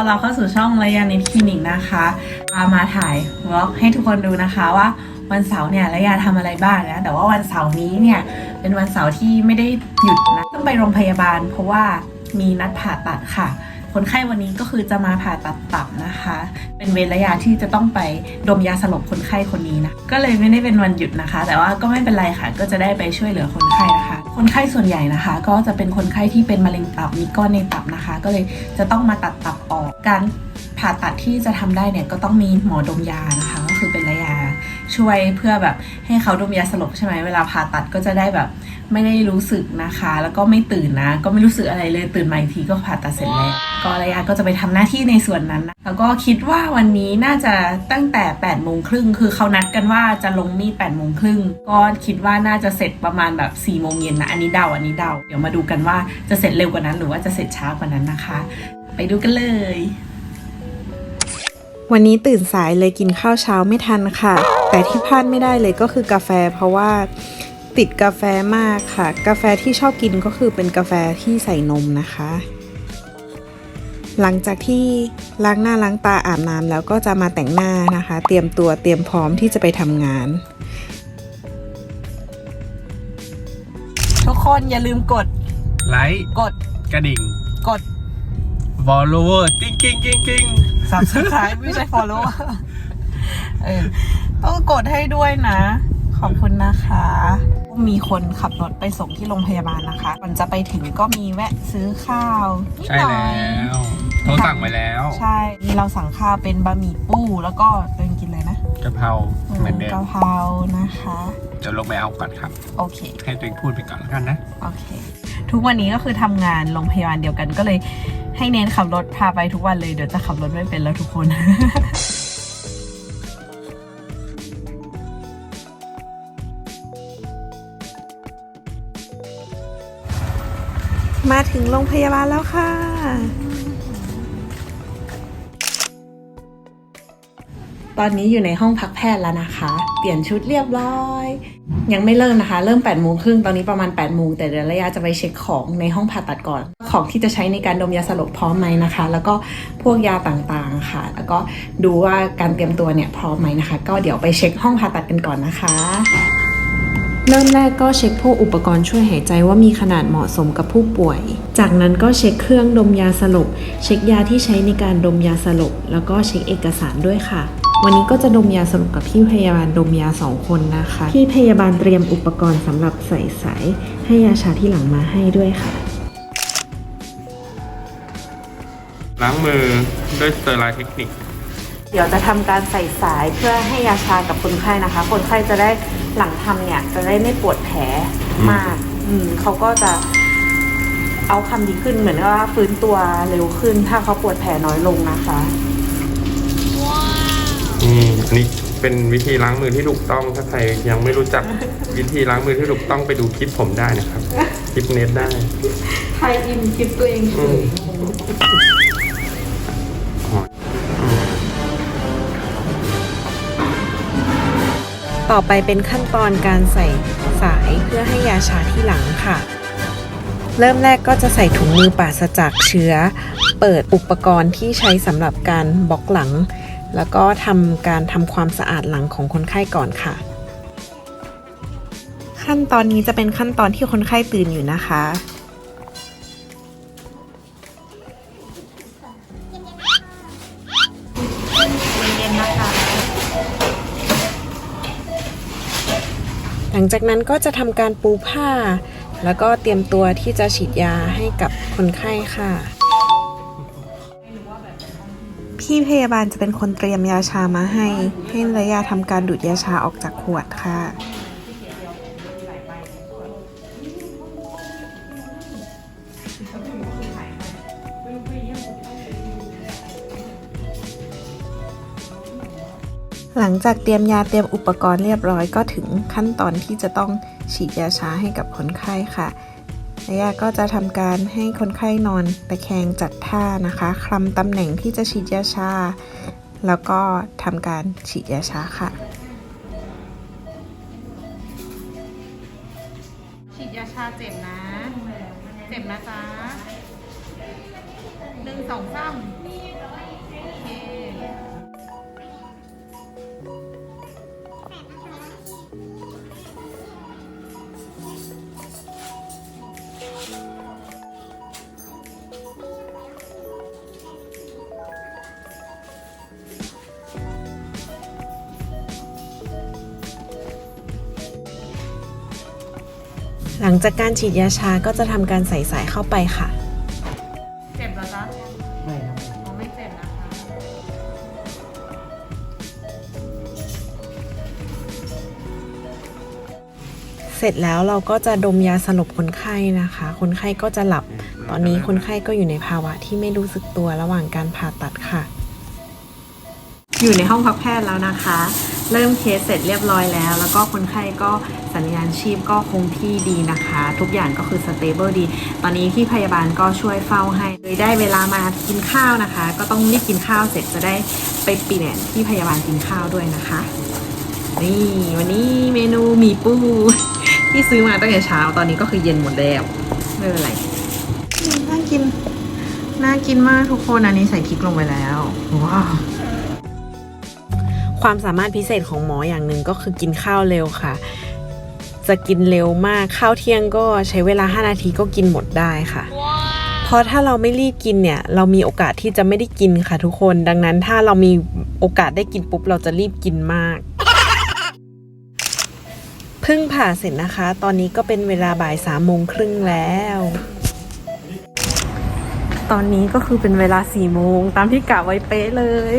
อนรับเข้าสู่ช่องระยานิดคลินิกนะคะมามาถ่ายวอล์กให้ทุกคนดูนะคะว่าวันเสาร์เนี่ยระยาทำอะไรบ้างนะ แต่ว่าวันเสาร์นี้เนี่ยเป็นวันเสาร์ที่ไม่ได้หยุดนะ ต้องไปโรงพยาบาล เพราะว่ามีนัดผ่าตัดค่ะ คนไข้วันนี้ก็คือจะมาผ่าตัดตับนะคะ เป็นเวรระยะที่จะต้องไปดมยาสลบคนไข้คนนี้นะ ก็เลยไม่ได้เป็นวันหยุดนะคะ แต่ว่าก็ไม่เป็นไรค่ะ ก็จะได้ไปช่วยเหลือคนไข้นะคะ คนไข้ส่วนใหญ่นะคะ ก็จะเป็นคนไข้ที่เป็นมะเร็งตับมีก้อนในตับนะคะ ก็เลยจะต้องมาตัดตับออก การผ่าตัดที่จะทำได้เนี่ยก็ต้องมีหมอดมยานะคะ ก็คือเป็นระยาช่วยเพื่อแบบให้เขาดมยาสลบใช่ไหมเวลาผ่าตัดก็จะได้แบบไม่ได้รู้สึกนะคะ แล้วก็ไม่ตื่นนะ ก็ไม่รู้สึกอะไรเลยตื่นมาอีกทีก็ผ่าตัดเสร็จแล้ว ก็ระยะก็จะไปทำหน้าที่ในส่วนนั้นนะแล้วก็คิดว่าวันนี้น่าจะตั้งแต่8ปดโมงครึ่งคือเขานัดกันว่าจะลงมีด8ปดโมงครึ่งก็คิดว่าน่าจะเสร็จประมาณแบบ4ี่โมงเย็นนะอันนี้เดาอันนี้เดาเดี๋ยวมาดูกันว่าจะเสร็จเร็วกว่านั้น หรือว่าจะเสร็จช้ากว่านั้นนะคะ ไปดูกันเลยวันนี้ตื่นสายเลยกินข้าวเช้าไม่ทันค่ะ แต่ที่พลาดไม่ได้เลยก็คือกาแฟ เพราะว่าติดกาแฟมากค่ะ กาแฟที่ชอบกินก็คือเป็นกาแฟที่ใส่นมนะคะ หลังจากที่ล้างหน้าล้างตาอาบน้ำแล้วก็จะมาแต่งหน้านะคะ เตรียมตัวเตรียมพร้อมที่จะไปทำงาน ทุกคนอย่าลืมกดไลค์กดกระดิ่ง กด follower กิ้งกิ้งกิ้งกิ้ง subscribe ไม่ใช่ follow เออต้องกดให้ด้วยนะ ขอบคุณนะคะมีคนขับรถไปส่งที่โรงพยาบาลนะคะก่อนจะไปถึงก็มีแวะซื้อข้าวนิดใช่หน่อย แล้วโทรสั่งไว้แล้ว ใช่ นี่เราสั่งข้าวเป็นบะหมี่ปูแล้วก็เป็นกินเลยนะกะเพราเหมือนเดิมกะเพรานะคะเดี๋ยวลงไปเอาก่อนครับ โอเค ให้ตัวเองพูดไปก่อนแล้วกันนะ โอเค ทุกวันนี้ก็คือทำงานโรงพยาบาลเดียวกันก็เลย ให้เน้นขับรถพาไปทุกวันเลยเดี๋ยวจะขับรถไม่เป็นแล้วทุกคนมาถึงโรงพยาบาลแล้วค่ะ ตอนนี้อยู่ในห้องพักแพทย์แล้วนะคะ เปลี่ยนชุดเรียบร้อย ยังไม่เริ่มนะคะ เริ่ม8ปดโมงครึ่งตอนนี้ประมาณ8ปดโมงแต่เดี๋ยวระยะจะไปเช็คของในห้องผ่าตัดก่อน ของที่จะใช้ในการดมยาสลบพร้อมไหมนะคะ แล้วก็พวกยาต่างๆค่ะ แล้วก็ดูว่าการเตรียมตัวเนี่ยพร้อมไหมนะคะ ก็เดี๋ยวไปเช็คห้องผ่าตัดกันก่อนนะคะเริ่มแรกก็เช็คพวกอุปกรณ์ช่วยหายใจว่ามีขนาดเหมาะสมกับผู้ป่วย จากนั้นก็เช็คเครื่องดมยาสลบ เช็คยาที่ใช้ในการดมยาสลบ แล้วก็เช็คเอกสารด้วยค่ะ วันนี้ก็จะดมยาสลบกับพี่พยาบาลดมยาสองคนนะคะ พี่พยาบาลเตรียมอุปกรณ์สำหรับใส่สายให้ยาชาที่หลังมาให้ด้วยค่ะ ล้างมือด้วยสเตอร์ไลน์เทคนิค เดี๋ยวจะทำการใส่สายเพื่อให้ยาชากับคนไข้นะคะ คนไข้จะได้หลังทำเนี่ยจะได้ไม่ปวดแผลมาก อืมเขาก็จะเอาคำดีขึ้นเหมือนว่าฟื้นตัวเร็วขึ้น ถ้าเขาปวดแผลน้อยลงนะคะ นี่อันนี้เป็นวิธีล้างมือที่ถูกต้อง ถ้าใครยังไม่รู้จักวิธีล้างมือที่ถูกต้องไปดูคลิปผมได้นะครับ คลิปเน็ตได้ ไทยอินคลิปตัวเองเฉยต่อไปเป็นขั้นตอนการใส่สายเพื่อให้ยาชาที่หลังค่ะ เริ่มแรกก็จะใส่ถุงมือปราศจากเชื้อ เปิดอุปกรณ์ที่ใช้สำหรับการบล็อกหลัง แล้วก็ทำการทำความสะอาดหลังของคนไข้ก่อนค่ะ ขั้นตอนนี้จะเป็นขั้นตอนที่คนไข้ตื่นอยู่นะคะเย็นๆนะคะหลังจากนั้นก็จะทำการปูผ้า แล้วก็เตรียมตัวที่จะฉีดยาให้กับคนไข้ค่ะ พี่พยาบาลจะเป็นคนเตรียมยาชามาให้ ให้ระยะทำการดูดยาชาออกจากขวดค่ะหลังจากเตรียมยาเตรียมอุปกรณ์เรียบร้อยก็ถึงขั้นตอนที่จะต้องฉีดยาชาให้กับคนไข้ค่ะ ระยาก็จะทำการให้คนไข้นอนตะแคงจัดท่านะคะคลำตำแหน่งที่จะฉีดยาชา แล้วก็ทำการฉีดยาชาค่ะ ฉีดยาชาเจ็บนะ เจ็บนะจ๊ะหนึ่งสองสาม หลังจากการฉีดยาชาก็จะทำการใส่สายเข้าไปค่ะ เจ็บแล้วจ๊ะไม่ครับอ๋อไม่เจ็บนะคะ เสร็จแล้วเราก็จะดมยาสลบคนไข้นะคะ คนไข้ก็จะหลับ ตอนนี้คนไข้ก็อยู่ในภาวะที่ไม่รู้สึกตัวระหว่างการผ่าตัดค่ะ อยู่ในห้องพักแพทย์แล้วนะคะ เริ่มเคสเสร็จเรียบร้อยแล้ว แล้วก็คนไข้ก็สัญญาณชีพก็คงที่ดีนะคะ ทุกอย่างก็คือสเตเบิลดี ตอนนี้ที่พยาบาลก็ช่วยเฝ้าให้เลยได้เวลามากินข้าวนะคะ ก็ต้องรีบกินข้าวเสร็จจะได้ไปเปลี่ยนที่พยาบาลกินข้าวด้วยนะคะ นี่วันนี้เมนูหมีปูที่ซื้อมาตั้งแต่เช้าตอนนี้ก็คือเย็นหมดแล้วไม่เป็นไรน่ากินน่ากินมากทุกคนอันนี้ใส่พริกลงไปแล้วว้าว ความสามารถพิเศษของหมออย่างหนึ่งก็คือกินข้าวเร็วค่ะ จะกินเร็วมากข้าวเที่ยงก็ใช้เวลา 5 นาทีก็กินหมดได้ค่ะ เพราะถ้าเราไม่รีบกินเนี่ย เรามีโอกาสที่จะไม่ได้กินค่ะทุกคน ดังนั้นถ้าเรามีโอกาสได้กินปุ๊บเราจะรีบกินมากเพิ่งผ่าเสร็จนะคะ ตอนนี้ก็เป็นเวลาบ่ายสามโมงครึ่งแล้ว ตอนนี้ก็คือเป็นเวลาสี่โมงตามที่กะไว้เป๊ะเลย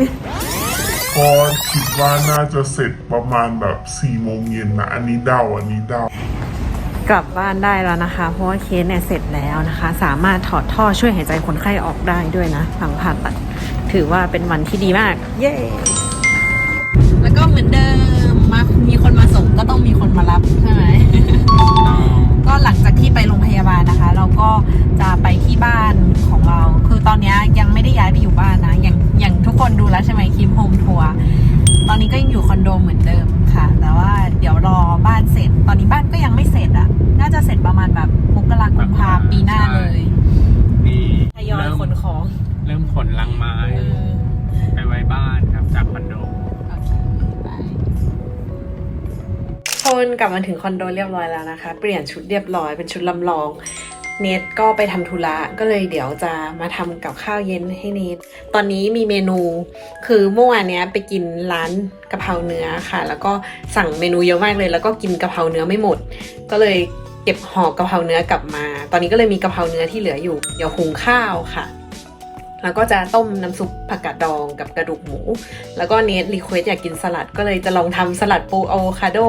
ก็คิดว่าน่าจะเสร็จประมาณแบบ4โมงเย็นนะ อันนี้เดาอันนี้เดากลับบ้านได้แล้วนะคะ เพราะว่าเคสเนี่ยเสร็จแล้วนะคะ สามารถถอดท่อช่วยหายใจคนไข้ออกได้ด้วยนะหลังผ่าตัด ถือว่าเป็นวันที่ดีมาก เย้ แล้วก็เหมือนเดิมมามีคนมาส่งก็ต้องมีคนมารับใช่ไหมก็หลังจากที่ไปโรงพยาบาลนะคะ เราก็จะไปที่บ้านของเรา คือตอนเนี้ยยังไม่ได้ย้ายไปอยู่บ้านนะอย่างอย่างทุก คนดูแล้วใช่ไหมคิมโฮมทัวร์ตอนนี้ก็ยังอยู่คอนโดเหมือนเดิมค่ะ แต่ว่าเดี๋ยวรอบ้านเสร็จ ตอนนี้บ้านก็ยังไม่เสร็จอะ่ะ น่าจะเสร็จประมาณแบบมกราคมกุมภาปีหน้าเลยนี่ทยอยขนของ เริ่มขนลังไม้เออไปไว้บ้านครับจากคอนโดโอเคไปคนกลับมาถึงคอนโดเรียบร้อยแล้วนะคะ เปลี่ยนชุดเรียบร้อยเป็นชุดลำลอง เนทก็ไปทำธุระก็เลยเดี๋ยวจะมาทำกับข้าวเย็นให้เนทตอนนี้มีเมนู คือเมื่อวานเนี้ยไปกินร้านกะเพราเนื้อค่ะ แล้วก็สั่งเมนูเยอะมากเลย แล้วก็กินกะเพราเนื้อไม่หมด ก็เลยเก็บห่อกะเพราเนื้อกลับมา ตอนนี้ก็เลยมีกะเพราเนื้อที่เหลืออยู่ เดี๋ยวหุงข้าวค่ะ แล้วก็จะต้มน้ำซุปผักกาดดองกับกระดูกหมู แล้วก็เนทรีเควสอยากกินสลัดก็เลยจะลองทำสลัดปูอะโวคาโด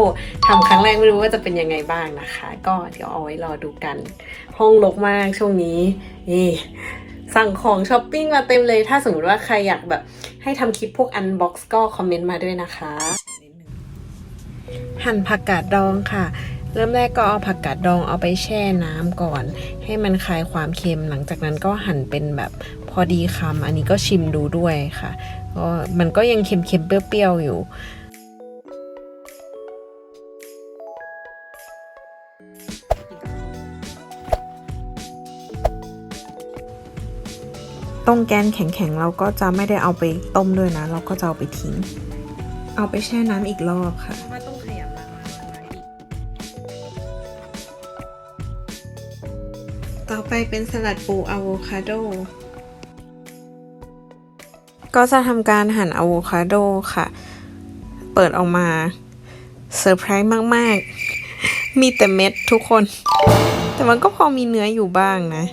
ทำครั้งแรกไม่รู้ว่าจะเป็นยังไงบ้างนะคะ ก็เดี๋ยวเอาไว้รอดูกัน ห้องรกมากช่วงนี้นี่สั่งของช้อปปิ้งมาเต็มเลย ถ้าสมมติว่าใครอยากแบบ ให้ทำคลิปพวกอันบ็อกซ์ก็คอมเมนต์มาด้วยนะคะ หั่นผักกาดดองค่ะ เริ่มแรกก็เอาผักกาดดองเอาไปแช่น้ำก่อน ให้มันคลายความเค็มหลังจากนั้นก็หั่นเป็นแบบพอดีคำอันนี้ก็ชิมดูด้วยค่ะก็มันก็ยังเค็มๆเปรี้ยวๆอยู่ตรงแกนแข็งๆ เราก็จะไม่ได้เอาไปต้มด้วยนะ เราก็จะเอาไปทิ้ง เอาไปแช่น้ำอีกรอบค่ะ ต่อไปเป็นสลัดปูอะโวคาโด ก็จะทำการหั่นอะโวคาโดค่ะ เปิดออกมาเซอร์ไพรส์มาก ๆ มีแต่เม็ดทุกคน แต่มันก็พอมีเนื้ออยู่บ้างนะ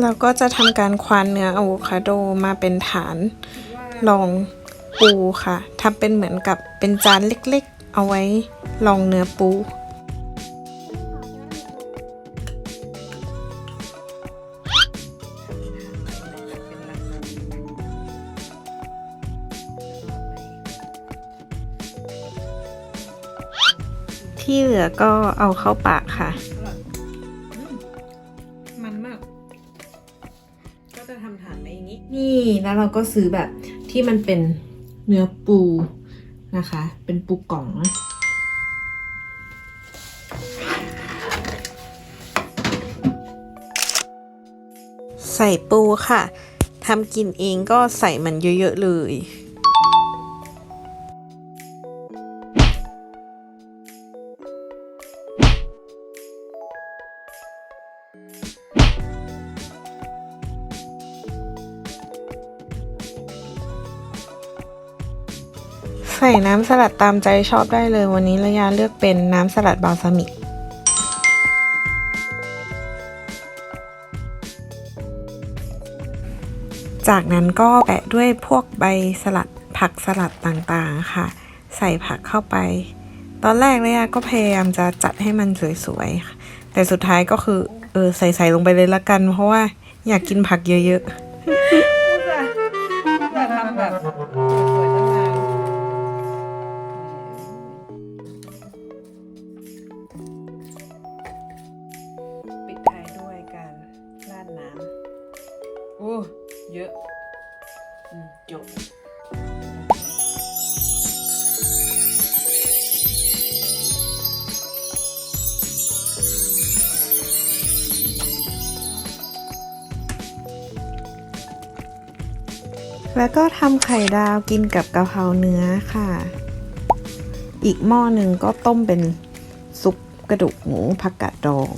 เราก็จะทำการควานเนื้ออะโวคาโดมาเป็นฐานรอง ปูค่ะทำเป็นเหมือนกับเป็นจานเล็กๆ เอาไว้รองเนื้อปู ที่เหลือก็เอาเข้าปากค่ะมันมาก ก็จะทำฐานไปอย่างนี้ นี่แล้วเราก็ซื้อแบบที่มันเป็น เนื้อปูนะคะ เป็นปูกล่องนะใส่ปูค่ะทำกินเองก็ใส่มันเยอะ ๆ เลย ใส่น้ำสลัดตามใจชอบได้เลยวันนี้ระยาเลือกเป็นน้ำสลัดบาลซามิกจากนั้นก็แปะด้วยพวกใบสลัดผักสลัดต่างๆค่ะ ใส่ผักเข้าไป ตอนแรกเลยะก็พยายามจะจัดให้มันสวยๆแต่สุดท้ายก็คือเออใส่ๆลงไปเลยละกัน เพราะว่าอยากกินผักเยอะๆ เยอะอืมจบแล้วก็ทำไข่ดาวกินกับกะเพราเนื้อค่ะ อีกหม้อหนึ่งก็ต้มเป็นซุปกระดูกหมูผักกาดดอง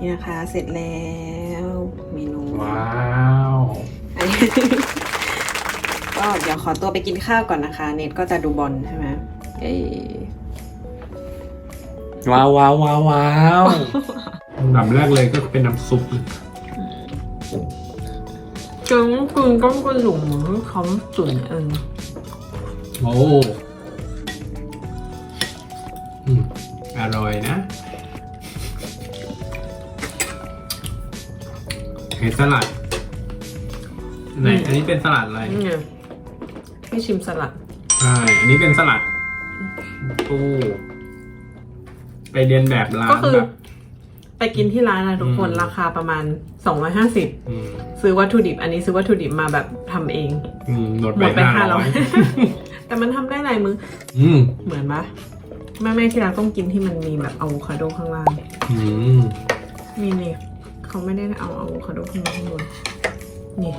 นี่นะคะ เสร็จแล้วเมนูว้าวก็เดี๋ยวขอตัวไปกินข้าวก่อนนะคะ เน็ตก็จะดูบอลใช่ไหมเอ้ว้าวว้าวว้าวว้าวอันดับแรกเลยก็เป็นน้ำซุปจึงคุณต้องกระหลุมเขาตุ๋นเองโอ้อืมอร่อยนะ เห็ดสลัดไหนอันนี้เป็นสลัดอะไรนี่ไงให้ชิมสลัด ใช่อันนี้เป็นสลัดปูไปเรียนแบบร้าก็นคือ แบบไปกินที่ร้านนะทุกคนอืมราคาประมาณ 250 อืมซื้อวัตถุดิบ อันนี้ซื้อวัตถุดิบมาแบบทำเอง อืมหมดหมไปดไปห้าห้าร้ร้ออยยแต่มันทำได้หลายมืออืมเหมือนปะแม่แม่ๆที่ร้านต้องกินที่มันมีแบบอะโวคาโดข้างล่างอืมนี่นี่ เขาไม่ได้เอาอะโวคาโดข้างล่างข้างบนนี่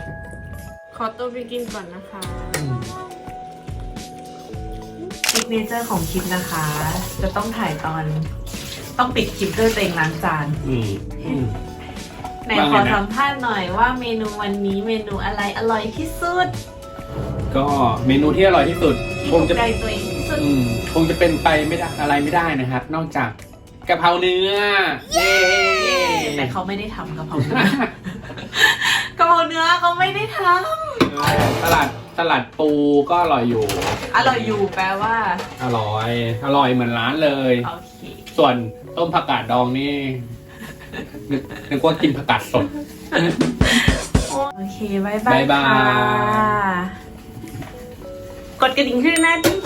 ขอตัวไปกินก่อนนะคะ ซิกเนเจอร์ของคลิปนะคะ จะต้องถ่ายตอน ต้องปิดคลิปด้วยตัวเองล้างจานอืมอืม ไหนว่าขไงอนะ สัมภาษณ์หน่อยว่าเมนูวันนี้เมนูอะไรอร่อยที่สุดก็เมนูที่อร่อยที่สุดที่คถูงกจะใจตัวเองที่สุดอืมคงจะเป็นไปไม่ได้อะไรไม่ได้นะครับ นอกจากกะเพราเนื้อเย้ แต่เขาไม่ได้ทำกะเพราเนื้อกะเพราเนื้อเขาไม่ได้ทสลัดสลัดปูก็อร่อยอยู่ำอร่อยอยู่แปลว่าอร่อย อร่อยเหมือนร้านเลย โอเคส่วนต้มผักกาดดองนี่นึกนึกว่ากินผักกาดสด โอเคบายบายบ๊ายบาย ค่ะกดกระดิ่งขึ้นหน้าจิ้ง